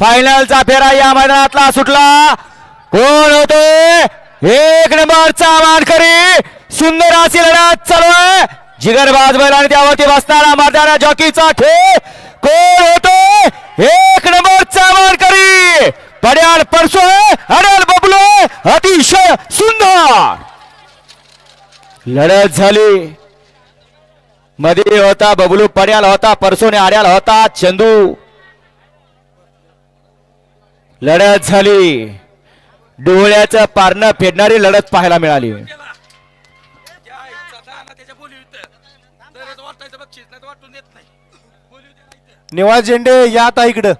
फायनलचा फेरा या मैदानातला सुटला. कोण होते? एक नंबरचा मानकरी सुंदर अशी लढत चालू आहे. जिगरबाज बैल आणि त्यावरती बसणारा मारणारा जॉकीचा खेळ. कोण होतो? एक नंबरचा मानकरी पड्याल परसो अडल बबलो अतिशय सुंदर. लढत झाली. मध्ये होता बबलू पड्याल होता परसोने आड्याल होता चंदू. लढत झाली. डोळ्याचा पारणा फेडणारी लढत पाहायला मिळाली. निवास झेंडे या आता इकडं.